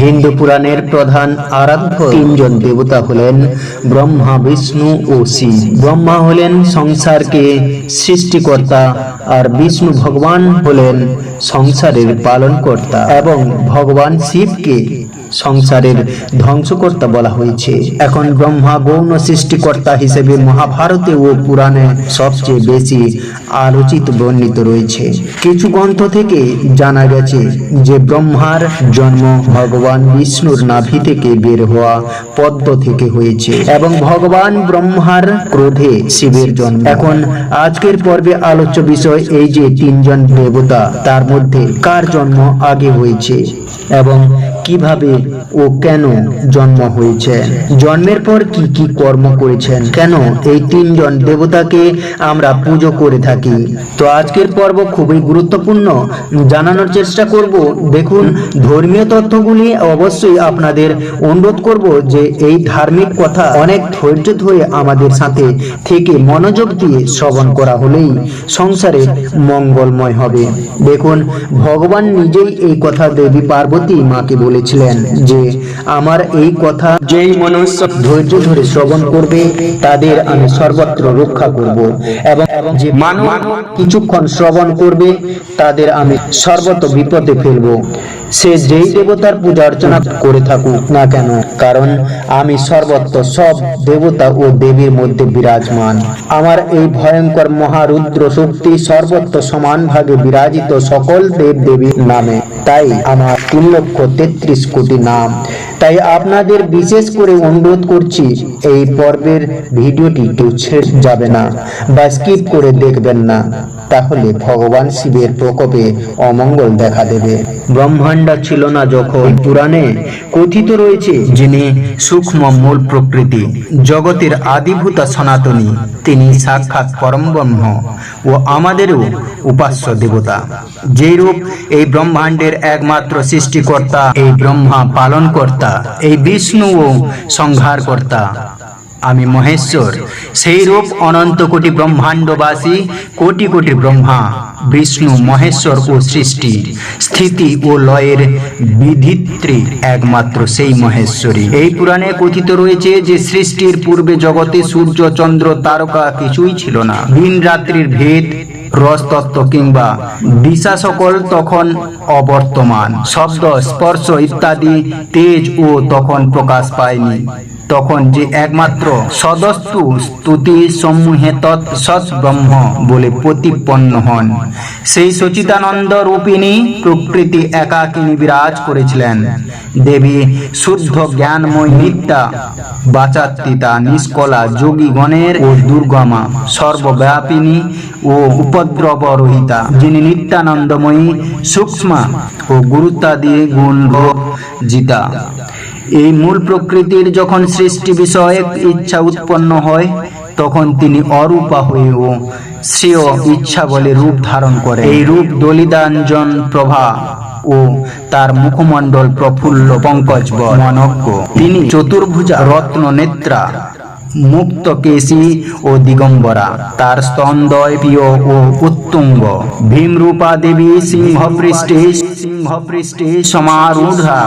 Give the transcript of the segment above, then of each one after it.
হিন্দু পুরাণের প্রধান আরাধ্য তিনজন দেবতা হলেন ব্রহ্মা, বিষ্ণু ও শিব। ব্রহ্মা হলেন সংসারকে সৃষ্টিকর্তা আর বিষ্ণু ভগবান হলেন সংসারের পালনকর্তা এবং ভগবান শিবকে সংসারের ধ্বংসকর্তা বলা হয়েছে। এখন ব্রহ্মা গৌণ সৃষ্টিকর্তা হিসেবে মহাভারতে ও পুরাণে সবচেয়ে বেশি আলোচিত বর্ণিত রয়েছে। কিছু গ্রন্থ থেকে জানা গেছে যে ব্রহ্মার জন্ম ভগবান বিষ্ণুর নাভি থেকে বের হওয়া পদ্ম থেকে হয়েছে এবং ভগবান ব্রহ্মার ক্রোধে শিবের জন্ম। এখন আজকের পর্বে আলোচ্য বিষয় এই যে তিনজন দেবতা, তার মধ্যে কার জন্ম আগে হয়েছে? এবং কীভাবে ও কেন জন্ম হয়েছে? জন্মের পর কি কি কর্ম করেছেন? কেন এই তিনজন দেবতাকে আমরা পুজো করে থাকি? তো আজকের পর্ব খুবই গুরুত্বপূর্ণ। জানানোর চেষ্টা করব, দেখুন, ধর্মীয় তথ্যগুলি অবশ্যই আপনাদের অনুরোধ করব যে এই ধার্মিক কথা অনেক ধৈর্য ধরে আমাদের সাথে থেকে মনোযোগ দিয়ে শ্রবণ করা হলেই সংসারে মঙ্গলময় হবে। দেখুন, ভগবান নিজেই এই কথা দেবী পার্বতী মাকে বলেছিলেন যে, আমার এই কথা যেই মনুষ্য ধৈর্য ধরে শ্রবণ করবে, তাদের আমি সর্বত্র রক্ষা করব। এবং যে মানব কিছুক্ষণ শ্রবণ করবে, তাদের আমি সর্বত বিপদে ফেলব। সে যেই দেবতার পূজা অর্চনা করে থাকুক না কেন, কারণ আমি সর্বত্র সব দেবতা ও দেবীর মধ্যে বিরাজমান। আমার এই ভয়ঙ্কর মহারুদ্র শক্তি সর্বত্র সমান ভাগে বিরাজিত সকল দেব দেবীর নামে। তাই আমার তিন লক্ষ তেত্রিশ কোটি নাম। তাই আপনাদের বিশেষ করে অনুরোধ করছি, এই পর্বের ভিডিওটি কেউ ছেড়ে যাবে না বা স্কিপ করে দেখবেন না। তাহলে ভগবান শিবের প্রকোপে অমঙ্গল দেখা দেবে। ব্রহ্মাণ্ড ছিল না যখন পুরাণে কথিত রয়েছে যিনি সূক্ষ্ম মূল প্রকৃতি, জগতের আদিভূতা সনাতনী, তিনি সাক্ষাৎ পরম ব্রহ্ম ও আমাদেরও উপাস্য দেবতা। যেই রূপ এই ব্রহ্মাণ্ডের একমাত্র সৃষ্টিকর্তা, এই ব্রহ্মা পালনকর্তা, এই বিষ্ণু ও সংহারকর্তা। আমি মহেশ্বর সেই রূপ অনন্ত কোটি ব্রহ্মাণ্ডবাসী, কোটি কোটি ব্রহ্মা, বিষ্ণু, মহেশ্বর ও সৃষ্টি, স্থিতি ও লয়ের বিধিত্রী একমাত্র সেই মহেশ্বরী। এই পুরাণে কথিত রয়েছে যে সৃষ্টির পূর্বে জগতে সূর্য, চন্দ্র, তারকা কিছুই ছিল না। দিন রাত্রির ভেদ রসতত্ত্ব কিংবা দিশা সকল তখন অবর্তমান। শব্দ স্পর্শ ইত্যাদি তেজ ও তখন প্রকাশ পায়নি। তখন যে একমাত্র সদস্তু স্তুতি সমূহে তৎসৎ ব্রহ্ম বলে প্রতিপন্ন হন। সেই সচিতানন্দ রূপিণী প্রকৃতি একাকিনী বিরাজ করেছিলেন। দেবী শুদ্ধ জ্ঞানময় নিত্যা বাচাত্মিতা নিষ্কলা যোগীগণের ও দুর্গমা সর্বব্যাপিনী ও উপদ্রব রহিতা, যিনি নিত্যানন্দময়ী, সূক্ষ্মা ও গুরুত্বাদি গুণ জিতা। এই মূল প্রকৃতির যখন সৃষ্টি বিষয়ক ইচ্ছা উৎপন্ন হয় তখন তিনি অরূপা হয়েও শ্রেয় ইচ্ছা বলে রূপ ধারণ করে এই রূপ দলিদাঞ্জন প্রভা ও তার মুখমণ্ডল প্রফুল্ল পঙ্কজ মনজ্ঞ তিনি চতুর্ভুজা রত্ন নেত্রা মুক্ত কেশী ও দিগম্বরা। তার স্তন্দয় প্রিয় ও উত্তুঙ্গ। ভীমরূপা দেবী সিংহ পৃষ্ঠে সিংহ পৃষ্ঠে সমারূঢ়া।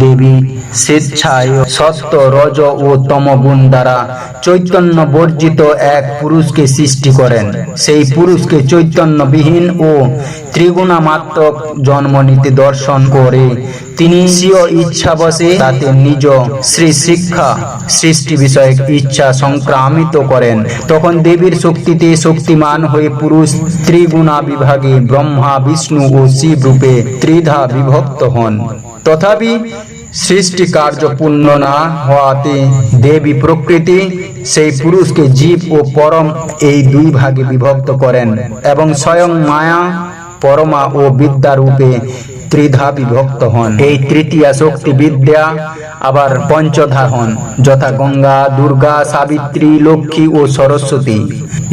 দেবী স্বেচ্ছায় সত্য, রজ ও তম গুণ দ্বারা চৈতন্য বর্জিত এক পুরুষকে সৃষ্টি করেন। সেই পুরুষকে ও ত্রিগুণা মাত্র জন্ম নিতে দর্শন করে। তিনি স্বীয় ইচ্ছা বসে তাতে নিজ শ্রী শিক্ষা সৃষ্টি বিষয়ক ইচ্ছা সংক্রামিত করেন। তখন দেবীর শক্তিতে শক্তিমান হয়ে পুরুষ ত্রিগুণা বিভাগে ব্রহ্মা, বিষ্ণু ও শিব রূপে ত্রিধা বিভক্ত হন। তথাপি সৃষ্টি কার্য পূর্ণ না হওয়াতে দেবী প্রকৃতি সেই পুরুষকে জীব ও পরম এই দুই ভাগে বিভক্ত করেন এবং স্বয়ং মায়া, পরমা ও বিদ্যা রূপে ত্রিধা বিভক্ত হন। এই তৃতীয়া শক্তি বিদ্যা আবার পঞ্চধা হন, যথা গঙ্গা, দুর্গা, সাবিত্রী, লক্ষ্মী ও সরস্বতী।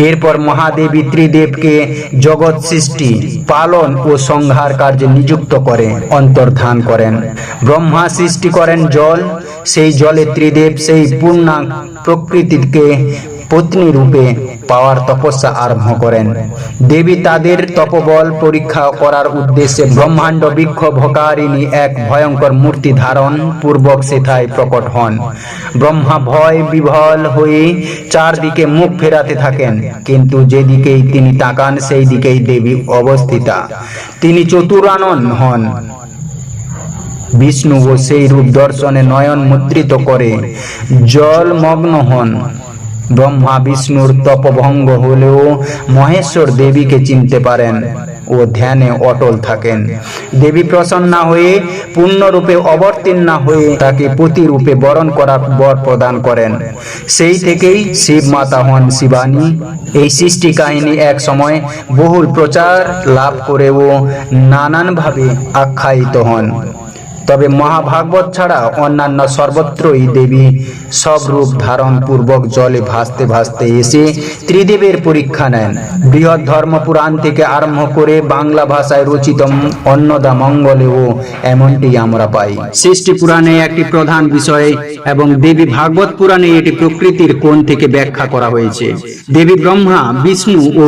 এরপর মহাদেবী ত্রিদেবকে জগৎ সৃষ্টি, পালন ও সংহার কার্যে নিযুক্ত করে, অন্তর্ধান করেন। ব্রহ্মা সৃষ্টি করেন জল, সেই জলে ত্রিদেব সেই পূর্ণা প্রকৃতিকে পত্নী রূপে পাওয়ার তপস্যা আরম্ভ করেন। দেবী তাদের তপবল পরীক্ষা করার উদ্দেশ্যে ব্রহ্মাণ্ড বিক্ষোভকারিণী এক ভয়ঙ্কর মূর্তি ধারণ পূর্বক সেথায় প্রকট হন। ব্রহ্মা ভয় বিভল হয়ে চারদিকে মুখ ফেরাতে থাকেন, কিন্তু যেদিকেই তিনি তাকান সেই দিকেই দেবী অবস্থিতা। তিনি চতুরানন হন। বিষ্ণু ও সেই রূপ দর্শনে নয়ন মুদ্রিত করে জলমগ্ন হন। ব্রহ্মা, বিষ্ণুর তপভঙ্গ হলেও মহেশ্বর দেবীকে চিনতে পারেন ও ধ্যানে অটল থাকেন। দেবী প্রসন্না হয়ে, পূর্ণরূপে অবতীর্ণা হয়ে তাকে প্রতিরূপে বরণ করার বর প্রদান করেন। সেই থেকেই শিব মাতা হন শিবানী। এই সৃষ্টি কাহিনী এক সময় বহুল প্রচার লাভ করেও নানানভাবে আখ্যায়িত হন। তবে মহাভাগবত ছাড়া অন্যান্য সর্বত্রই দেবী সব রূপ ধারণ পূর্বক জলে ভাসতে ভাসতে এসে ত্রিদেবের পরীক্ষা নেন। বৃহৎ ধর্ম পুরাণ থেকে আরম্ভ করে বাংলা ভাষায় রচিত অন্নদা মঙ্গলেও এমনটি আমরা পাই। সৃষ্টি পুরাণে একটি প্রধান বিষয় এবং দেবী ভাগবত পুরাণে এটি প্রকৃতির কোণ থেকে ব্যাখ্যা করা হয়েছে। দেবী ব্রহ্মা, বিষ্ণু ও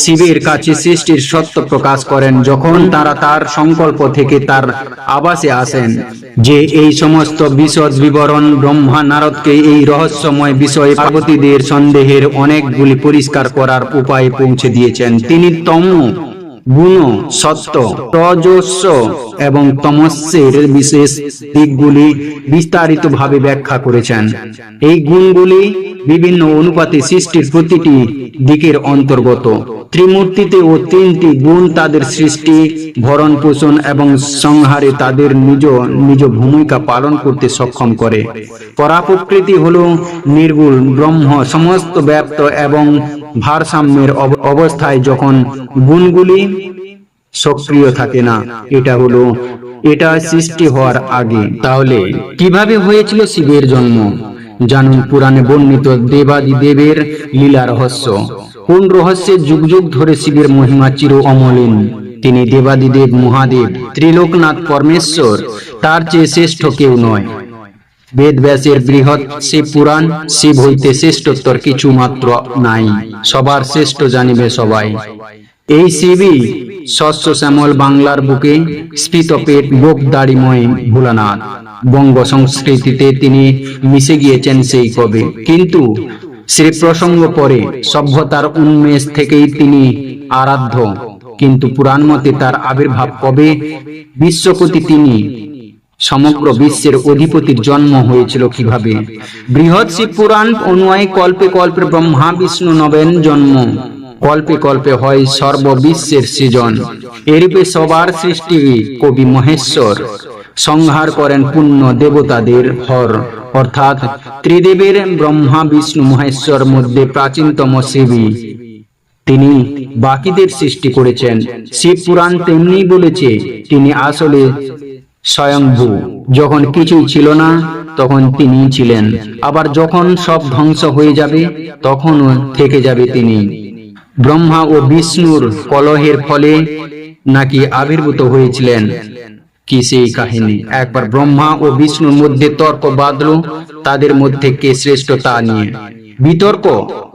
শিবের কাছে সৃষ্টির সত্য প্রকাশ করেন যখন তারা তার সংকল্প থেকে তার আবাসে আসেন যে এই সমস্ত বিশদ বিবরণ ব্রহ্মা নারদকে এই রহস্যময় বিষয়ে পার্বতীদের সন্দেহের অনেকগুলি পরিষ্কার করার উপায় পৌঁছে দিয়েছেন। তিনি তম, গুণ, সত্য রজস্ব এবং তমস্যের বিশেষ দিকগুলি বিস্তারিত ভাবে ব্যাখ্যা করেছেন। এই গুণগুলি বিভিন্ন অনুপাতে সৃষ্টির প্রতিটি দিকের অন্তর্গত। ত্রিমূর্তিতে ও তিনটি গুণ তাদের সৃষ্টি, ভরণ পোষণ এবং সংহারে তাদের নিজ নিজ ভূমিকা পালন করতে সক্ষম করে। পরাপ্রকৃতি হল নির্গুণ, ব্রহ্ম, সমস্ত ব্যাপ্ত এবং ভারসাম্যের অব- অবস্থায় যখন গুণগুলি সক্রিয় থাকে না, এটা হলো, এটা সৃষ্টি হওয়ার আগে। তাহলে, কীভাবে হয়েছিল শিবের জন্ম? জানুন পুরাণে বর্ণিত দেবাদি দেবের লীলা রহস্য। কোন রহস্যে যুগ যুগ ধরে শিবের মহিমা চির অমলিন? তিনি দেবাদিদেব মহাদেব, ত্রিলোকনাথ পরমেশ্বর, তার চেয়ে শ্রেষ্ঠ কেউ নয়। বেদ ব্যাসের বৃহৎ শিব পুরাণ, শিব হইতে শ্রেষ্ঠোত্তর কিছু মাত্র নাই। সবার শ্রেষ্ঠ জানিবে সবাই। এই শিবই শস্য শ্যামল বাংলার বুকে স্ফীত পেট গোপ দাড়িময় ভোলানাথ। বঙ্গ সংস্কৃতিতে তিনি মিশে গিয়েছেন সেই কবে। কিন্তু শ্রী প্রসঙ্গ পরে সভ্যতার উন্মেষ থেকেই তিনি আরাধ্য। কিন্তু পুরাণ মতে তার আবির্ভাব কবে? বিশ্বপতি তিনি, সমগ্র বিশ্বের অধিপতির জন্ম হয়েছিল কীভাবে? বৃহৎ শিব পুরাণ অনুযায়ী কল্পে কল্পে ব্রহ্মা, বিষ্ণু, নবেন জন্ম। কল্পে কল্পে হয় সর্ববিশ্বের সৃজন। এরূপে সবার সৃষ্টি কবি মহেশ্বর। সংহার করেন পুণ্য দেবতাদের হর অর্থাৎ ত্রিদেবের ব্রহ্মা, বিষ্ণু, মহেশ্বর মধ্যে প্রাচীনতম শিবী তিনি বাকিদের সৃষ্টি করেছেন। শিব পুরাণ তেমনি বলেছে, তিনি আসলে স্বয়ংভূ যখন কিছুই ছিল না, তখন তিনি ছিলেন। আবার যখন সব ধ্বংস হয়ে যাবে, তখনও থেকে যাবে তিনি। ব্রহ্মা ও বিষ্ণুর কলহের ফলে নাকি আবির্ভূত হয়েছিলেন। কি সেই কাহিনী? একবার ব্রহ্মা ও বিষ্ণুর মধ্যে তর্ক বাঁধল, তাদের মধ্যে কে শ্রেষ্ঠ তা নিয়ে? বিতর্ক?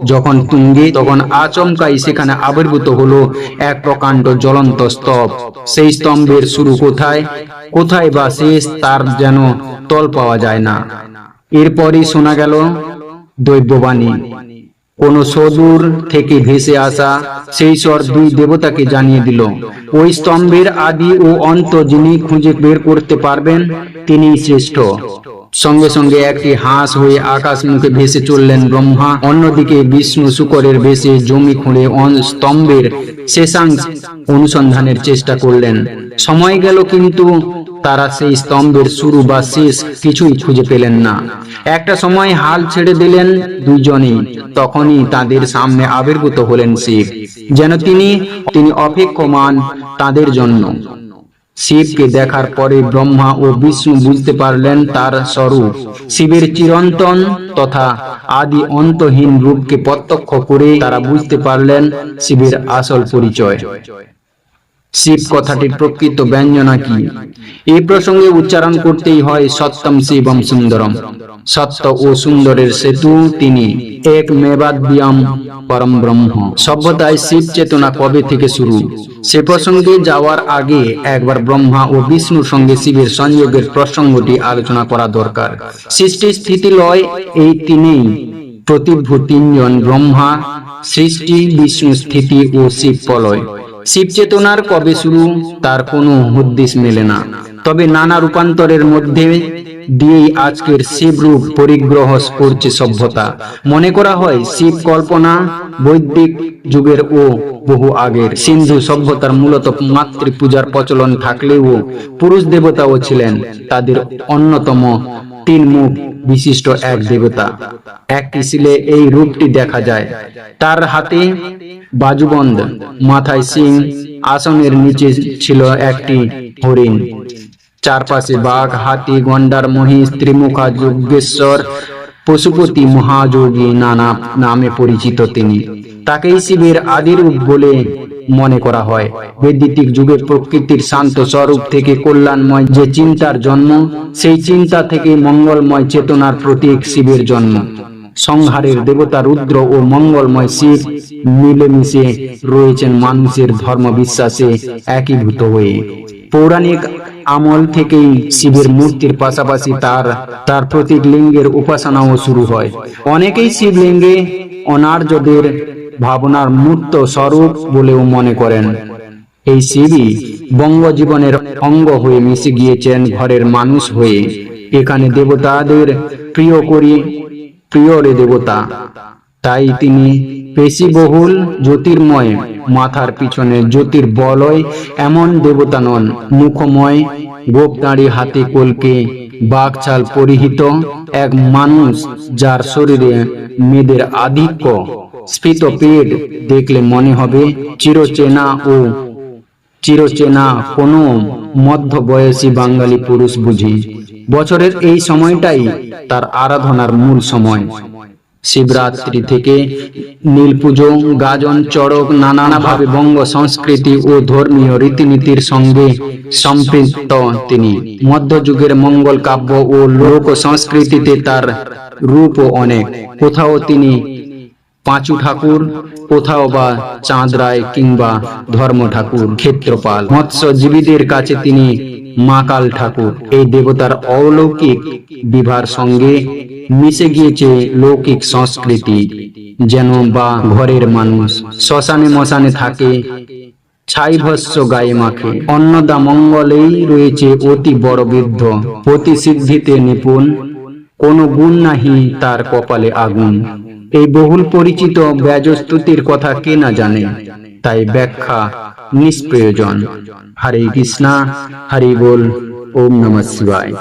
যখন তুঙ্গে, তখন আচমকাই সেখানে আবির্ভূত হলো এক প্রকাণ্ড জ্বলন্ত স্তব। সেই স্তম্ভের শুরু কোথায়? কোথায় বা শেষ তার যেন তল পাওয়া যায় না। এরপরই শোনা গেল দৈব্যবাণী কোন সদূর থেকে ভেসে আসা সেই স্বর দুই দেবতাকে জানিয়ে দিল, ওই স্তম্ভের আদি ও অন্ত যিনি খুঁজে বের করতে পারবেন তিনি শ্রেষ্ঠ। সঙ্গে সঙ্গে একটি হাঁস হয়ে আকাশ মুখে ভেসে চললেন ব্রহ্মা। অন্যদিকে বিষ্ণু শুকরের ভেসে জমি খুঁড়ে স্তম্ভের শেষাংশ অনুসন্ধানের চেষ্টা করলেন। সময় গেল কিন্তু তারা সেই স্তম্ভের শুরু বা শেষ কিছুই খুঁজে পেলেন না। একটা সময় হাল ছেড়ে দিলেন দুইজনেই, তখনই তাদের সামনে আবির্ভূত হলেন শিব। যেন তিনি তিনি অপেক্ষমান তাদের জন্য। শিবকে দেখার পরে ব্রহ্মা ও বিষ্ণু বুঝতে পারলেন তার স্বরূপ। শিবের চিরন্তন তথা আদি অন্তহীন রূপকে প্রত্যক্ষ করে তারা বুঝতে পারলেন শিবের আসল পরিচয়। শিব কথাটির প্রকৃত ব্যঞ্জনা কি এই প্রসঙ্গে উচ্চারণ করতেই হয় সত্যম শিবম সুন্দরম। সত্য ও সুন্দরের সেতু তিনি এক মেবাদ্যম পরম ব্রহ্ম। সভ্যতায় শিব চেতনা কবে থেকে শুরু? সে প্রসঙ্গে যাওয়ার আগে একবার ব্রহ্মা ও বিষ্ণুর সঙ্গে শিবের সংযোগের প্রসঙ্গটি আলোচনা করা দরকার। সৃষ্টি স্থিতি লয় এই তিনেই। প্রতিভূ তিনজন ব্রহ্মা, সৃষ্টি, বিষ্ণু স্থিতি ও শিব প্রলয়। শিব চেতনার কবে শুরু, তার কোনো হদ্দিস মেলে না। তবে নানা রূপান্তরের মধ্যে দিয়েই আজকের শিব রূপ পরিগ্রহ করছে সভ্যতা। মনে করা হয়, শিব কল্পনা বৈদিক যুগের ও বহু আগের। সিন্ধু সভ্যতার মূলত মাতৃ পূজার প্রচলন থাকলেও পুরুষ দেবতাও ছিলেন তাদের অন্যতম তিন মুখ বিশিষ্ট এক দেবতা। এক শিলে এই রূপটি দেখা যায়। তার হাতে বাজুবন্ধ, মাথায় সিং, আসনের নিচে ছিল একটি হরিণ। চারপাশে বাঘ, হাতি, গন্ডার, মহিষ, ত্রিমুখা যজ্ঞেশ্বর পশুপতি, মহাযোগী নানা নামে পরিচিত তিনি। তাকেই শিবের আদিরূপ বলে মনে করা হয়। বৈদ্যুতিক যুগে প্রকৃতির শান্ত স্বরূপ থেকে কল্যাণময় যে চিন্তার জন্ম, সেই চিন্তা থেকে মঙ্গলময় চেতনার প্রতীক শিবের জন্ম। সংহারের দেবতা রুদ্র ও মঙ্গলময় শিব মিলেমিশে রয়েছেন মানুষের ধর্ম বিশ্বাসে একীভূত হয়ে। পৌরাণিক আমল থেকেই শিবের মূর্তির পাশাপাশি তার তার প্রতীক লিঙ্গের উপাসনাও শুরু হয়। অনেকেই শিবলিঙ্গে অনার্যদের ভাবনার মূর্ত স্বরূপ বলেও মনে করেন। এই শিবই বঙ্গজীবনের অঙ্গ হয়ে মিশে গিয়েছেন ঘরের মানুষ হয়ে। এখানে দেবতাদের প্রিয় করি প্রিয় দেবতা। তাই তিনি পেশিবহুল, জ্যোতির্ময়, মাথার পিছনে জ্যোতির বলয় এমন দেবতা নন। মুখময়, গোপ দাঁড়ি হাতে কলকে বাঘছাল পরিহিত এক মানুষ যার শরীরে মেয়েদের আধিক্য। স্ফীত পেট দেখলে মনে হবে চিরচেনা ও চিরচেনা কোনো মধ্যবয়সী বাঙালি পুরুষ বুঝি। বছরের এই সময়টাই তার আরাধনার মূল সময়। শিবরাত্রি থেকে নীল পুজো, গাজন চড়ক নানাভাবে বঙ্গ সংস্কৃতি ও ধর্মীয় রীতিনীতির সঙ্গে সম্পৃক্ত তিনি। মধ্যযুগের মঙ্গল কাব্য ও লোক সংস্কৃতিতে তার রূপও অনেক। কোথাও তিনি পাঁচু ঠাকুর, কোথাও বা চাঁদ রায় কিংবা ধর্ম ঠাকুর ক্ষেত্রপাল। মৎস্যজীবীদের কাছে তিনি মাকাল ঠাকুর। এই দেবতার অলৌকিক বিভার সঙ্গে মিশে গিয়েছে লৌকিক সংস্কৃতি, যেন বা ঘরের মানুষ শ্মশানে মশানে থাকে ছাই ভস্য গায়ে মাখে। অন্নদা মঙ্গলেই রয়েছে অতি বড় বৃদ্ধ। প্রতি সিদ্ধিতে নিপুণ, কোন গুণ নাহি তার কপালে আগুন। এই বহুল পরিচিত ব্যাজস্তুতির কথা কে না জানে? তাই ব্যাখ্যা নিষ্প্রয়োজন। হরে কৃষ্ণা, হরি বল, ওম নমঃ শিবায়।